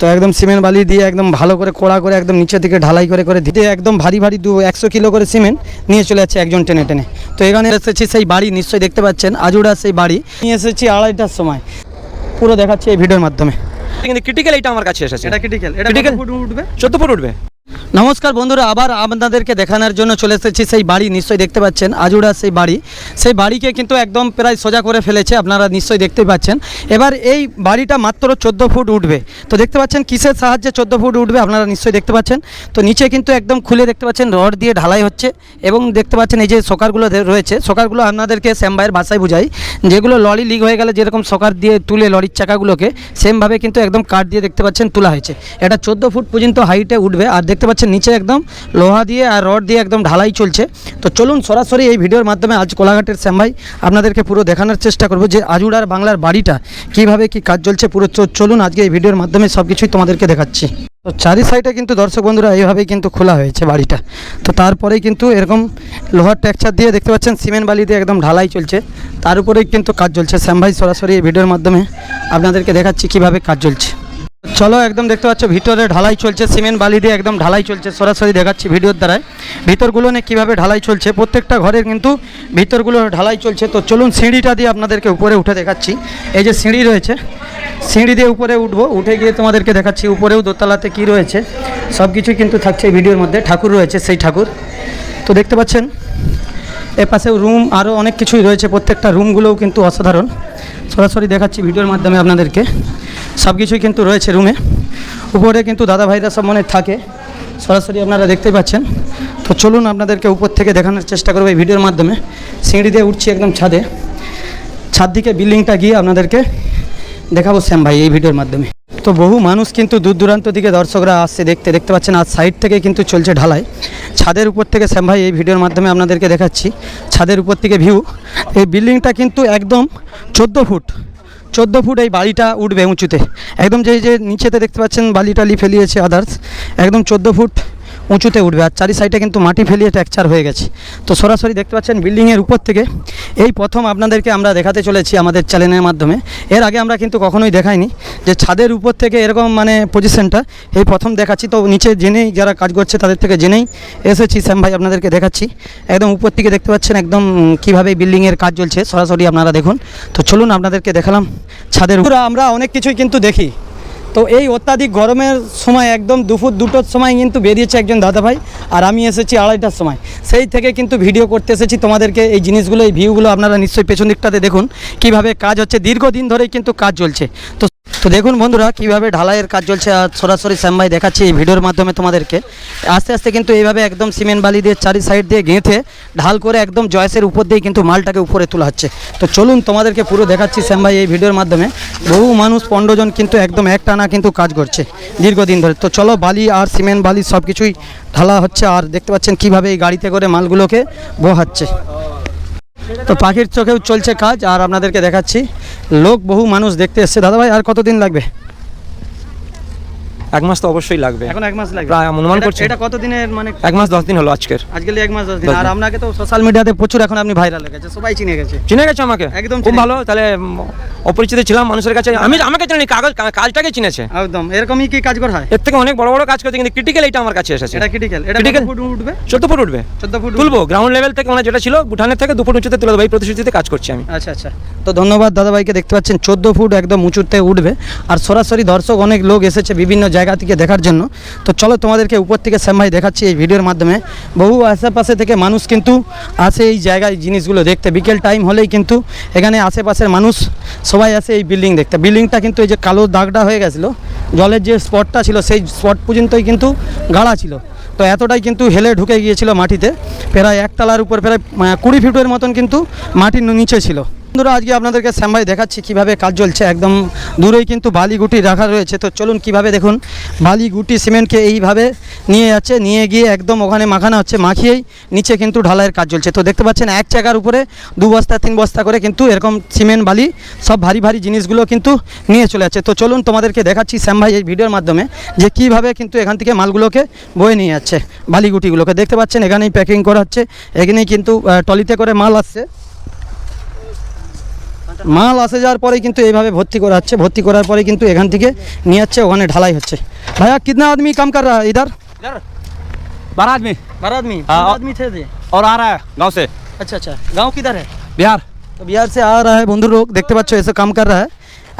তো একদম সিমেন্ট বালি দিয়ে একদম ভালো করে কোড়া করে একদম নিচের দিকে ঢালাই করে করে দিতে একদম ভারী ভারী দু একশো কিলো করে সিমেন্ট নিয়ে চলে যাচ্ছে একজন টেনে টেনে। তো এখানে এসেছি সেই বাড়ি নিশ্চয়ই দেখতে পাচ্ছেন আজুড়া সেই বাড়ি। নিয়ে এসেছি আড়াইটার সময়। পুরো দেখাচ্ছি এই ভিডিওর মাধ্যমে। কিন্তু ক্রিটিক্যাল এটা আমার কাছে এসেছে। এটা ক্রিটিক্যাল এটা ক্রিটিক্যাল ফুট উঠবে? চোদ্দ ফুট উঠবে। নমস্কার বন্ধুরা, আবার আপনাদেরকে দেখানোর জন্য চলে এসেছি সেই বাড়ি, নিশ্চয়ই দেখতে পাচ্ছেন আজুড়া সেই বাড়ি। সেই বাড়িকে কিন্তু একদম প্রায় সোজা করে ফেলেছে, আপনারা নিশ্চয়ই দেখতে পাচ্ছেন। এবার এই বাড়িটা মাত্র চোদ্দ ফুট উঠবে। তো দেখতে পাচ্ছেন কিসের সাহায্যে চোদ্দ ফুট উঠবে, আপনারা নিশ্চয়ই দেখতে পাচ্ছেন। তো নিচে কিন্তু একদম খুলে দেখতে পাচ্ছেন, রড দিয়ে ঢালাই হচ্ছে এবং দেখতে পাচ্ছেন এই যে সকারগুলো রয়েছে, সকারগুলো আপনাদেরকে শ্যামবাইয়ের ভাষায় বুঝাই। যেগুলো লরি লিক হয়ে গেলে যেরকম সকার দিয়ে তুলে লরির চাকাগুলোকে সেমভাবে কিন্তু একদম কাঠ দিয়ে দেখতে পাচ্ছেন তোলা হয়েছে। এটা চোদ্দ ফুট পর্যন্ত হাইটে উঠবে, আর দেখতে পাচ্ছেন নিচে একদম, লোহা দিয়ে আর রড দিয়ে একদম ঢালাই চলছে। তো চলুন সরাসরি এই ভিডিওর মাধ্যমে আজ কোলাঘাটের শ্যামভাই আপনাদেরকে পুরো দেখানোর চেষ্টা করব যে আজুড়ার বাংলার বাড়িটা কীভাবে কি কাজ চলছে পুরো। চলুন আজকে এই ভিডিওর মাধ্যমে সব কিছুই তোমাদেরকে দেখাচ্ছি। তো চারি সাইডে কিন্তু দর্শক বন্ধুরা এইভাবেই কিন্তু খোলা হয়েছে বাড়িটা। তো তারপরেই কিন্তু এরকম লোহার টেক্সচার দিয়ে দেখতে পাচ্ছেন, সিমেন্ট বালি দিয়ে একদম ঢালাই চলছে। তার উপরেই কিন্তু কাজ চলছে। শ্যামভাই সরাসরি এই ভিডিওর মাধ্যমে আপনাদেরকে দেখাচ্ছি কীভাবে কাজ চলছে। চলো, একদম দেখতে পাচ্ছ, ভিতরে ঢালাই চলছে, সিমেন্ট বালি দিয়ে একদম ঢালাই চলছে, সরাসরি দেখাচ্ছি ভিডিওর দ্বারায়। ভিতরগুলো নিয়ে কীভাবে ঢালাই চলছে, প্রত্যেকটা ঘরের কিন্তু ভিতরগুলো ঢালাই চলছে। তো চলুন, সিঁড়িটা দিয়ে আপনাদেরকে উপরে উঠে দেখাচ্ছি। এই যে সিঁড়ি রয়েছে, সিঁড়ি দিয়ে উপরে উঠবো, উঠে গিয়ে তোমাদেরকে দেখাচ্ছি, উপরেও দোতলাতে কি রয়েছে সব কিছুই কিন্তু থাকছে ভিডিওর মধ্যে। ঠাকুর রয়েছে সেই ঠাকুর। তো দেখতে পাচ্ছেন, এ পাশেও রুম আরও অনেক কিছুই রয়েছে, প্রত্যেকটা রুমগুলোও কিন্তু অসাধারণ। সরাসরি দেখাচ্ছি ভিডিওর মাধ্যমে আপনাদেরকে। সব কিছুই কিন্তু রয়েছে রুমে উপরে কিন্তু দাদা ভাইরা সব মনে থাকে। সরাসরি আপনারা দেখতে পাচ্ছেন। তো চলুন আপনাদেরকে উপর থেকে দেখানোর চেষ্টা করব এই ভিডিওর মাধ্যমে। সিঁড়ি দিয়ে উঠছি একদম ছাদে। ছাদ দিকে বিল্ডিংটা গিয়ে আপনাদেরকে দেখাবো শ্যাম ভাই এই ভিডিওর মাধ্যমে। তো বহু মানুষ কিন্তু দূর দূরান্ত দিকে দর্শকরা আসছে, দেখতে দেখতে পাচ্ছেন আর সাইড থেকে কিন্তু চলছে ঢালাই। ছাদের উপর থেকে শ্যাম ভাই এই ভিডিওর মাধ্যমে আপনাদেরকে দেখাচ্ছি। ছাদের উপর থেকে ভিউ এই বিল্ডিংটা কিন্তু একদম চোদ্দ ফুট। চোদ্দ ফুট এই বাড়িটা উঠবে উঁচুতে। একদম যে যে নিচেতে দেখতে পাচ্ছেন বালিটালি ফেলিয়েছে আদার্স একদম চোদ্দ ফুট উঁচুতে উঠবে আর চারি সাইডে কিন্তু মাটি ফেলিয়ে ট্যাকচার হয়ে গেছে। তো সরাসরি দেখতে পাচ্ছেন বিল্ডিংয়ের উপর থেকে এই প্রথম আপনাদেরকে আমরা দেখাতে চলেছি আমাদের চ্যানেলের মাধ্যমে। এর আগে আমরা কিন্তু কখনোই দেখাইনি যে ছাদের উপর থেকে এরকম মানে পজিশনটা এই প্রথম দেখাচ্ছি। তো নিচে জেনেই যারা কাজ করছে তাদের থেকে জেনেই এসেছি, শ্যাম ভাই আপনাদেরকে দেখাচ্ছি। একদম উপর থেকে দেখতে পাচ্ছেন একদম কীভাবে বিল্ডিংয়ের কাজ চলছে, সরাসরি আপনারা দেখুন। তো চলুন আপনাদেরকে দেখালাম ছাদের উপর। আমরা অনেক কিছুই কিন্তু দেখি। তো এই অত্যাধিক গরমের সময় একদম দুপুর দুটোর সময় কিন্তু বেরিয়েছে একজন দাদা ভাই আর আমি এসেছি আড়াইটার সময়। সেই থেকে কিন্তু ভিডিও করতে এসেছি। তোমাদেরকে এই জিনিসগুলো, এই ভিউগুলো আপনারা নিশ্চয়ই পেছন দিকটাতে দেখুন। কীভাবে কাজ হচ্ছে, দীর্ঘদিন ধরেই কিন্তু কাজ চলছে। তো তো দেখুন বন্ধুরা, কীভাবে ঢালাইয়ের কাজ চলছে, আর সরাসরি শ্যাম ভাই দেখাচ্ছি এই ভিডিওর মাধ্যমে তোমাদেরকে। আস্তে আস্তে কিন্তু এইভাবে একদম সিমেন্ট বালি দিয়ে চারি সাইড দিয়ে গেঁথে ঢাল করে একদম জয়েসের উপর দিয়ে কিন্তু মালটাকে উপরে তোলা হচ্ছে। তো চলুন তোমাদেরকে পুরো দেখাচ্ছি শ্যাম ভাই এই ভিডিওর মাধ্যমে। বহু মানুষ পনেরো জন কিন্তু একদম একটানা কিন্তু কাজ করছে দীর্ঘদিন ধরে। তো চলো বালি আর সিমেন্ট বালি সব কিছুই ঢালা হচ্ছে, আর দেখতে পাচ্ছেন কীভাবে এই গাড়িতে করে মালগুলোকে বোহাচ্ছে। তো পাখির চোখেও চলছে কাজ, আর আপনাদেরকে দেখাচ্ছি। লোক, বহু মানুষ দেখতে এসছে। দাদা ভাই আর কতদিন লাগবে? এক মাস তো অবশ্যই লাগবে। এখন এক মাস লাগবে। প্রায় অনুমান করছি। এটা কতদিনের মানে এক মাস দশ দিন হলো আজকের। আজকে এক মাস দশ দিন। আর আপনাকে তো সোশ্যাল মিডিয়াতে প্রচুর এখন আপনি ভাইরাল হয়ে গেছে সবাই চিনে গেছে। চিনে গেছে আমাকে। একদম খুব ভালো তাহলে অপরিচিত ছিলাম মানুষের কাছে। আমি আমাকে চিনি কাগজ কাজটাকে চিনেছে। একদম। এরকমই কি কাজ করা হয়? এর থেকে অনেক বড় বড় কাজ করছে কিন্তু ক্রিটিক্যাল এটা আমার কাছে এসেছে। এটা ক্রিটিক্যাল এটা? কত ফুট উঠবে? চোদ্দ ফুট উঠবে। চোদ্দ ফুট উঠবে? তুলবো গ্রাউন্ড লেভেল থেকে মানে যেটা ছিল বুঠানের থেকে দু ফুট উঁচুতে তুলে দেবো। এই প্রতিশ্রুতিতে কাজ করছি আমি। আচ্ছা আচ্ছা। তো ধন্যবাদ দাদাভাইকে। দেখতে পাচ্ছেন চোদ্দ ফুট একদম উঁচুতে উঠবে। আর সরাসরি দর্শক অনেক লোক এসেছে বিভিন্ন জায়গা থেকে দেখার জন্য। তো চলো তোমাদেরকে উপর থেকে শ্যাম ভাই দেখাচ্ছি এই ভিডিওর মাধ্যমে। বহু আশেপাশে থেকে মানুষ কিন্তু আসে এই জায়গায় জিনিসগুলো দেখতে। বিকেল টাইম হলেই কিন্তু এখানে আশেপাশের মানুষ সবাই আসে এই বিল্ডিং দেখতে। বিল্ডিংটা কিন্তু এই যে কালো দাগটা হয়ে গেছিল। জলের যে স্পটটা ছিল, সেই স্পট পর্যন্তই কিন্তু গাড়া ছিল। তো এতটাই কিন্তু হেলে ঢুকে গিয়েছিল মাটিতে। প্রায় একতলার উপর প্রায় কুড়ি ফিটের মতন কিন্তু মাটির নিচে ছিল। বন্ধুরা, আজকে আপনাদেরকে শ্যাম ভাই দেখাচ্ছি কীভাবে কাজ চলছে। একদম দূরেই কিন্তু বালি গুটি রাখা রয়েছে। তো চলুন কীভাবে দেখুন বালি গুটি সিমেন্টকে এইভাবে নিয়ে যাচ্ছে, নিয়ে গিয়ে একদম ওখানে মাখানো হচ্ছে, মাখিয়েই নিচে কিন্তু ঢালাইয়ের কাজ চলছে। তো দেখতে পাচ্ছেন, এক জায়গার উপরে দু বস্তা, তিন বস্তা করে কিন্তু এরকম সিমেন্ট, বালি সব ভারী ভারী জিনিসগুলো কিন্তু নিয়ে চলে যাচ্ছে। তো চলুন তোমাদেরকে দেখাচ্ছি শ্যামভাই এই ভিডিওর মাধ্যমে যে কীভাবে কিন্তু এখান থেকে মালগুলোকে বয়ে নিয়ে যাচ্ছে বালি গুটিগুলোকে দেখতে পাচ্ছেন, এখানেই প্যাকিং করা হচ্ছে, এখানেই কিন্তু টলিতে করে মাল আসছে। মাল আসে যাওয়ার পরে কিন্তু এইভাবে ভর্তি করা হচ্ছে ভর্তি করার পরে কিন্তু এখান থেকে নিয়ে যাচ্ছে ওখানে ঢালাই হচ্ছে ভাইয়া কিতনা আদমি কাম কর रहा है इधर इधर बारह आदमी बारह आदमी हाँ, तीन और- आदमी थे थे और आ रहा है गांव से अच्छा अच्छा गांव किधर है बिहार তো বিহার সে আর রায় বন্ধু লোক দেখতে পাচ্ছ এসে কাম কর রা হ্যায়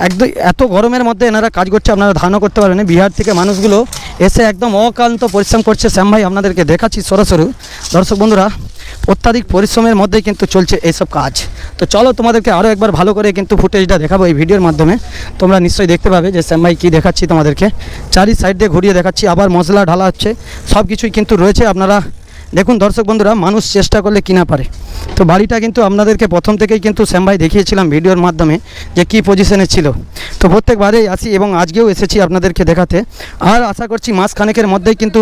একদম এত গরমের মধ্যে এনারা কাজ করছে, আপনারা ধারণা করতে পারবেন। বিহার থেকে মানুষগুলো এসে একদম অক্লান্ত পরিশ্রম করছে। শ্যাম ভাই, আপনাদেরকে দেখাচ্ছি সরাসরি। দর্শক বন্ধুরা, অত্যাধিক পরিশ্রমের মধ্যেই কিন্তু চলছে এইসব কাজ। তো চলো তোমাদেরকে আরও একবার ভালো করে কিন্তু ফুটেজটা দেখাবো এই ভিডিওর মাধ্যমে। তোমরা নিশ্চয়ই দেখতে পাবে যে শ্যাম ভাই কী দেখাচ্ছি তোমাদেরকে। চারি সাইড দিয়ে ঘুরিয়ে দেখাচ্ছি, আবার মশলা ঢালা হচ্ছে। সব কিছুই কিন্তু রয়েছে আপনারা। দেখুন দর্শক বন্ধুরা, মানুষ চেষ্টা করলে কিনা পারে। তো বাড়িটা কিন্তু আপনাদেরকে প্রথম থেকেই কিন্তু শ্যাম ভাই দেখিয়েছিলাম ভিডিওর মাধ্যমে যে কী পজিশনে ছিল। তো প্রত্যেকবারেই আসি এবং আজকেও এসেছি আপনাদেরকে দেখাতে। আর আশা করছি মাসখানেকের মধ্যেই কিন্তু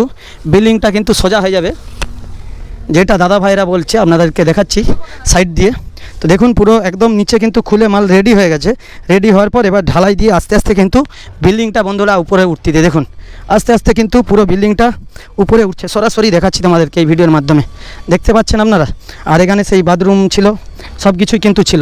বিল্ডিংটা কিন্তু সোজা হয়ে যাবে। যেটা দাদা ভাইরা বলছে, আপনাদেরকে দেখাচ্ছি সাইড দিয়ে। তো দেখুন, পুরো একদম নিচে কিন্তু খুলে মাল রেডি হয়ে গেছে। রেডি হওয়ার পর এবার ঢালাই দিয়ে আস্তে আস্তে কিন্তু বিল্ডিংটা বন্ধুরা উপরে উঠতে দিয়ে দেখুন, আস্তে আস্তে কিন্তু পুরো বিল্ডিংটা উপরে উঠছে। সরাসরি দেখাচ্ছি তোমাদেরকে এই ভিডিওর মাধ্যমে। দেখতে পাচ্ছেন আপনারা? আর এখানে সেই বাথরুম ছিল সব কিছুই কিন্তু ছিল।